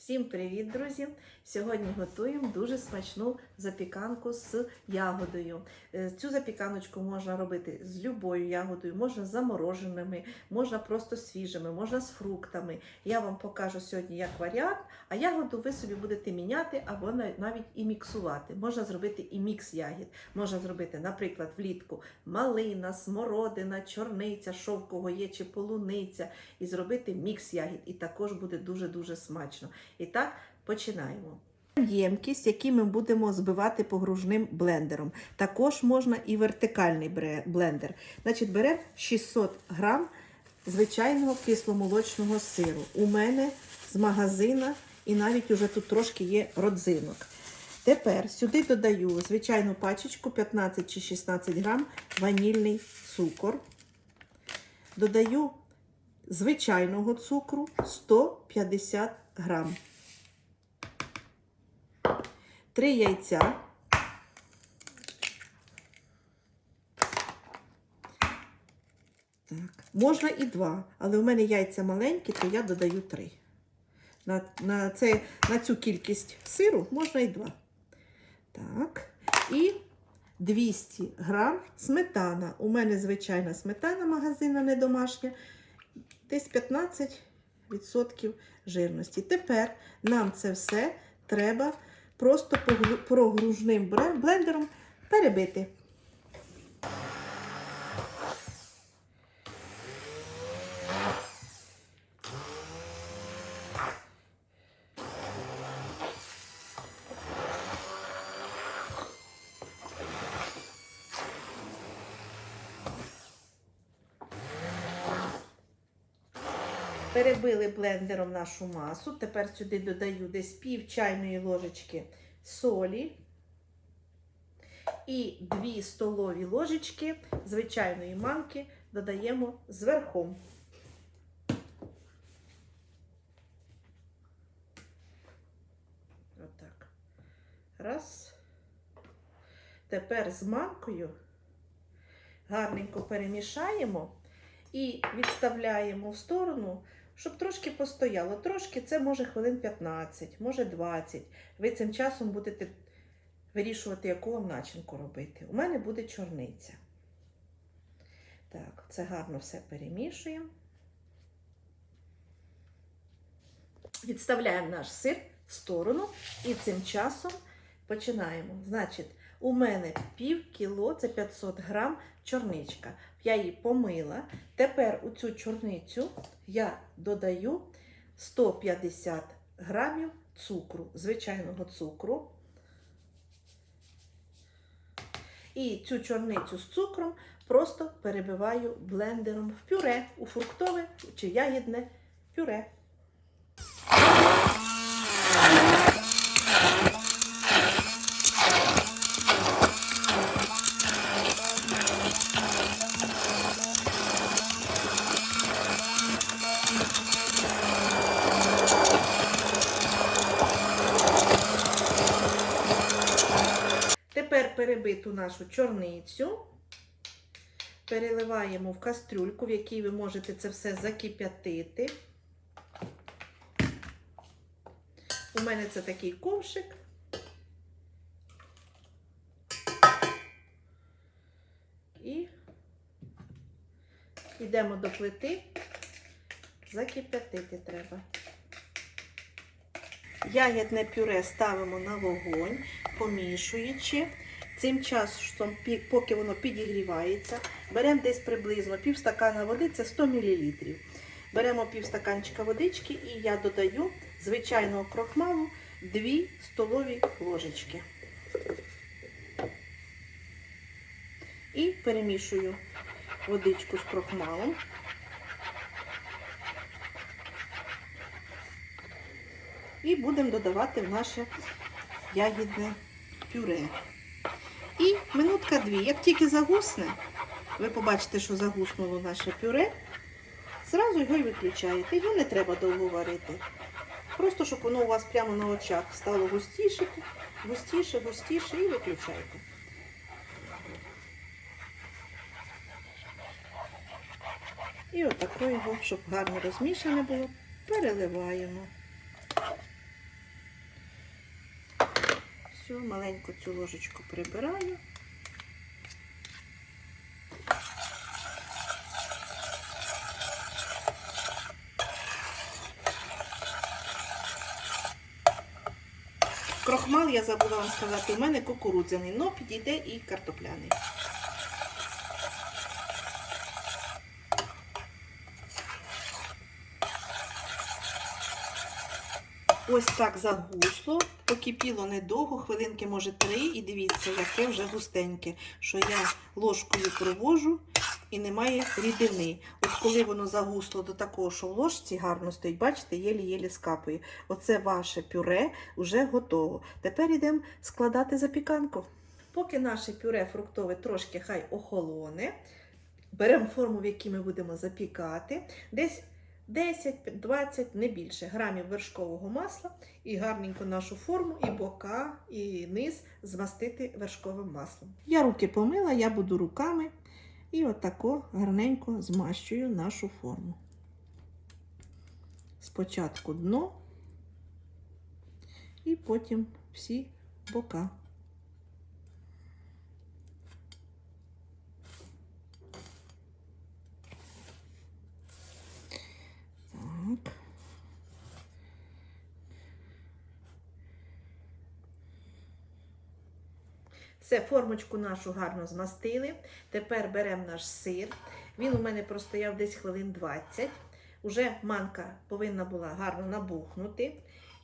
Всім привіт, друзі! Сьогодні готуємо дуже смачну запіканку з ягодою. Е, Цю запіканочку можна робити з любою ягодою, можна з замороженими, можна просто свіжими, можна з фруктами. Я вам покажу сьогодні як варіант, а ягоду ви собі будете міняти або навіть і міксувати. Можна зробити і мікс ягід. Можна зробити, наприклад, влітку малина, смородина, чорниця, шовково є чи полуниця, і зробити мікс ягід. І також буде дуже-дуже смачно. І так, починаємо. Ємкість, які ми будемо збивати погружним блендером. Також можна і вертикальний блендер. Значить, беремо 600 грам звичайного кисломолочного сиру. У мене з магазина, і навіть уже тут трошки є родзинок. Тепер сюди додаю звичайну пачечку 15 чи 16 грам ванільний цукор. Додаю звичайного цукру 150 грам. Три яйця. Так. Можна і два, але у мене яйця маленькі, то я додаю три. На, на, це, на цю кількість сиру можна і два. Так. І 200 грам сметана. У мене звичайна сметана магазина, не домашня. Десь 15% жирності. Тепер нам це все треба просто прогружним блендером перебити. Перебили блендером нашу масу. Тепер сюди додаю десь пів чайної ложечки солі і 2 столові ложечки звичайної манки додаємо зверху. Отак. Раз. Тепер з манкою гарненько перемішаємо і відставляємо в сторону, щоб трошки постояло. Трошки це може хвилин 15, може 20. Ви цим часом будете вирішувати, яку вам начинку робити. У мене буде чорниця. Так, це гарно все перемішуємо. Відставляємо наш сир в сторону і цим часом починаємо. Значить, у мене пів кіло, це 500 грам чорничка. Я її помила. Тепер у цю чорницю я додаю 150 грамів цукру, звичайного цукру. І цю чорницю з цукром просто перебиваю блендером в пюре, у фруктове чи ягідне пюре. Перебиту нашу чорницю переливаємо в кастрюльку, в якій ви можете це все закип'ятити. У мене це такий ковшик. І йдемо до плити, закип'ятити треба. Ягідне пюре ставимо на вогонь, помішуючи. Цим часом, поки воно підігрівається, беремо десь приблизно пів стакана води, це 100 мл. Беремо пів стаканчика водички і я додаю звичайного крохмалу 2 столові ложечки. І перемішую водичку з крохмалом. І будемо додавати в наше ягідне пюре. І минутка дві. Як тільки загусне, ви побачите, що загуснуло наше пюре, зразу його і виключаєте. Його не треба довго варити. Просто щоб воно у вас прямо на очах стало густіше, густіше, густіше і виключайте. І отако щоб гарно розмішане було, переливаємо. Все, маленьку цю ложечку прибираю. Крохмал, я забула вам сказати, у мене кукурудзяний, але підійде і картопляний. Ось так загусло, покипіло недовго, хвилинки, може, три, і дивіться, яке вже густеньке, що я ложкою провожу і немає рідини. От коли воно загусло до такого, що в ложці гарно стоїть, бачите, єлі-єлі скапує. Оце ваше пюре вже готово. Тепер йдемо складати запіканку. Поки наше пюре фруктове трошки хай охолоне, беремо форму, в якій ми будемо запікати. Десь 10-20, не більше грамів вершкового масла і гарненько нашу форму, і бока, і низ змастити вершковим маслом. Я руки помила, я буду руками і отако гарненько змащую нашу форму. Спочатку дно і потім всі бока. Все, формочку нашу гарно змастили. Тепер беремо наш сир. Він у мене простояв десь хвилин 20. Уже манка повинна була гарно набухнути.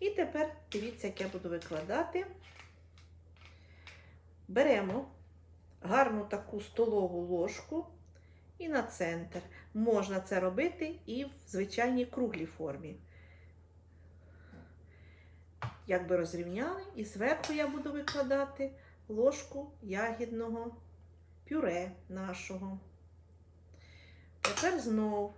І тепер дивіться, як я буду викладати. Беремо гарну таку столову ложку і на центр. Можна це робити і в звичайній круглій формі. Якби розрівняли, і зверху я буду викладати ложку ягідного пюре нашого. Тепер знов.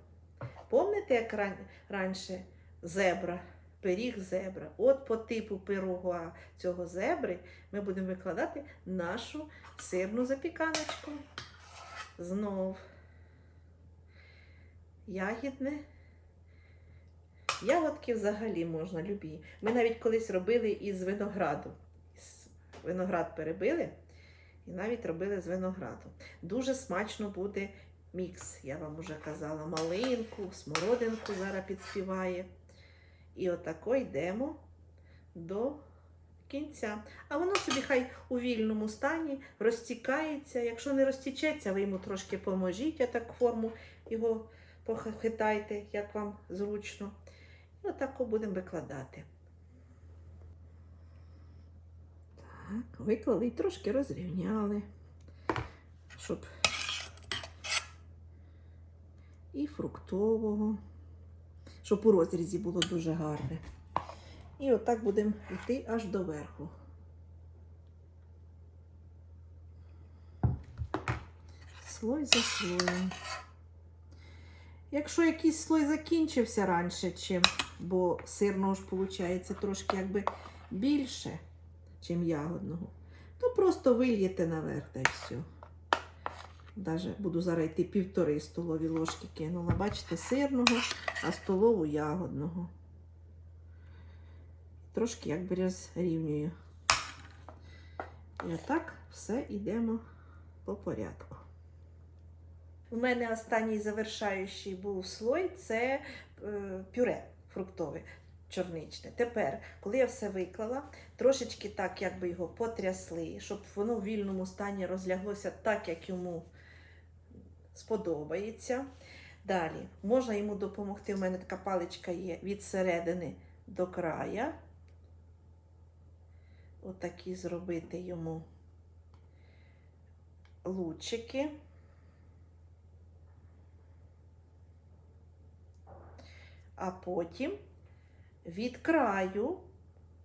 Помните, як ран- раніше зебра, пиріг зебра? От по типу пирога цього зебри ми будемо викладати нашу сирну запіканочку. Знов ягідне. Ягодки взагалі можна любі. Ми навіть колись робили із винограду. Виноград перебили і навіть робили з винограду. Дуже смачно буде мікс, я вам уже казала. Малинку, смородинку зараз підспіває. І отако йдемо до кінця. А воно собі хай у вільному стані розтікається. Якщо не розтічеться, ви йому трошки поможіть, а так форму його похитайте, як вам зручно. І отако будемо викладати. Так, виклали і трошки розрівняли, щоб і фруктового, щоб у розрізі було дуже гарне. І отак будемо йти аж до верху. Слой за слоєм. Якщо якийсь слой закінчився раніше, чим, бо сирного ж виходить трошки якби більше, чим ягодного, то просто вильєте наверх та й все. Даже буду зараз йти півтори столові ложки кинула. Бачите, сирного, а столову ягодного. Трошки якби розрівнюю. І отак все йдемо по порядку. У мене останній завершаючий був слой це е, пюре фруктове чорничне. Тепер, коли я все виклала, трошечки так, якби його потрясли, щоб воно в вільному стані розляглося так, як йому сподобається. Далі можна йому допомогти. У мене така паличка є від середини до края. Отакі зробити йому лучики. А потім від краю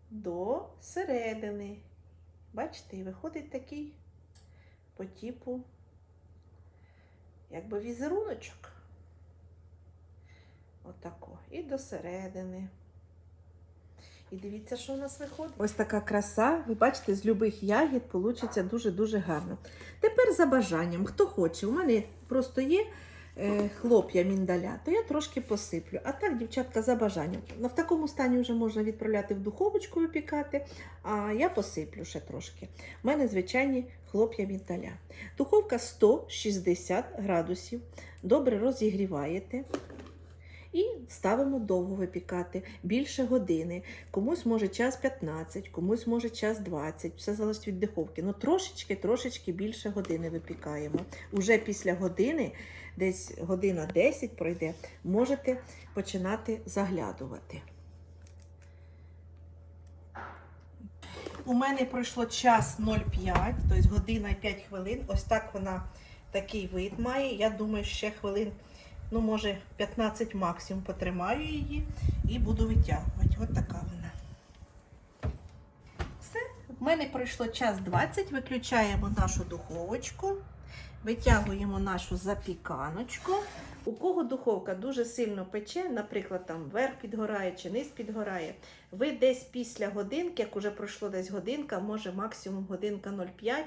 до середини. Бачите, виходить такий по типу, якби візеруночок. Отако. І до середини. І дивіться, що у нас виходить. Ось така краса, ви бачите, з любих ягід вийде дуже-дуже гарно. Тепер за бажанням, хто хоче. У мене просто є хлоп'я міндаля, то я трошки посиплю. А так, дівчатка, за бажанням. Ну, в такому стані вже можна відправляти в духовочку випікати, а я посиплю ще трошки. У мене звичайні хлоп'я міндаля. Духовка 160 градусів. Добре розігріваєте. І ставимо довго випікати, більше години. Комусь може час 15, комусь може час 20, все залежить від духовки. Ну трошечки, трошечки більше години випікаємо. Уже після години, десь година 10 пройде, можете починати заглядувати. У мене пройшло час 0,5, тобто година і 5 хвилин. Ось так вона такий вид має. Я думаю, ще хвилин, ну, може, 15 максимум потримаю її і буду витягувати. Ось така вона. Все, в мене пройшло час 20. Виключаємо нашу духовочку. Витягуємо нашу запіканочку. У кого духовка дуже сильно пече, наприклад, там верх підгорає чи низ підгорає, ви десь після годинки, як уже пройшло десь годинка, може максимум годинка 0,5,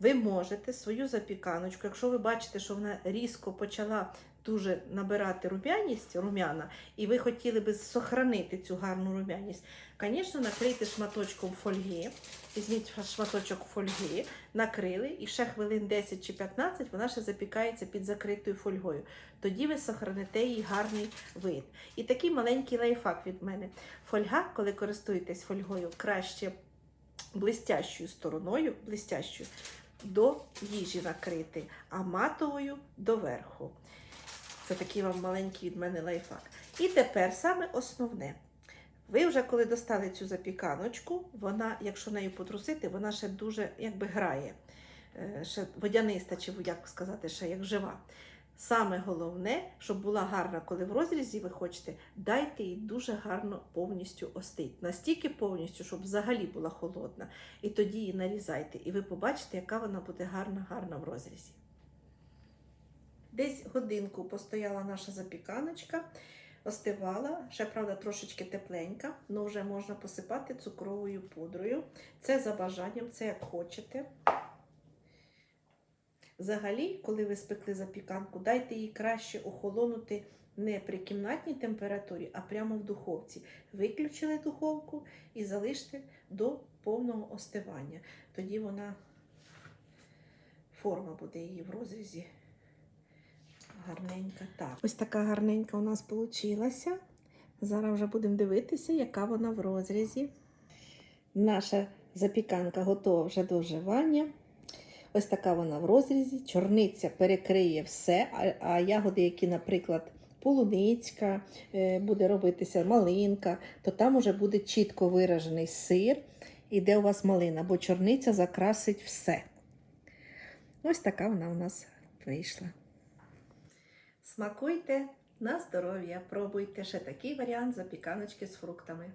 ви можете свою запіканочку, якщо ви бачите, що вона різко почала дуже набирати рум'яність, рум'яна, і ви хотіли би сохранити цю гарну рум'яність, звісно, накрийте шматочком фольги, візьміть шматочок фольги, накрили, і ще хвилин 10 чи 15 вона ще запікається під закритою фольгою. Тоді ви сохраните їй гарний вид. І такий маленький лайфхак від мене. Фольга, коли користуєтесь фольгою, краще блистящою стороною, блистящою, до їжі накрити, а матовою доверху. Це такий вам маленький від мене лайфхак. І тепер саме основне. Ви вже коли достали цю запіканочку, вона, якщо нею потрусити, вона ще дуже якби грає. Е, Ще водяниста, чи як сказати, ще як жива. Саме головне, щоб була гарна, коли в розрізі ви хочете, дайте їй дуже гарно повністю остить. Настільки повністю, щоб взагалі була холодна. І тоді її нарізайте. І ви побачите, яка вона буде гарна, гарна в розрізі. Десь годинку постояла наша запіканочка, остивала, ще, правда, трошечки тепленька, але вже можна посипати цукровою пудрою. Це за бажанням, це як хочете. Взагалі, коли ви спекли запіканку, дайте їй краще охолонути не при кімнатній температурі, а прямо в духовці. Виключили духовку і залиште до повного остивання. Тоді вона форма буде її в розрізі. Гарненька. Так. Ось така гарненька у нас вийшла. Зараз вже будемо дивитися, яка вона в розрізі. Наша запіканка готова вже до вживання. Ось така вона в розрізі. Чорниця перекриє все, а, ягоди, які, наприклад, полуницька, е, буде робитися малинка, то там уже буде чітко виражений сир, і де у вас малина, бо чорниця закрасить все. Ось така вона у нас вийшла. Смакуйте на здоров'я, пробуйте ще такий варіант запіканочки з фруктами.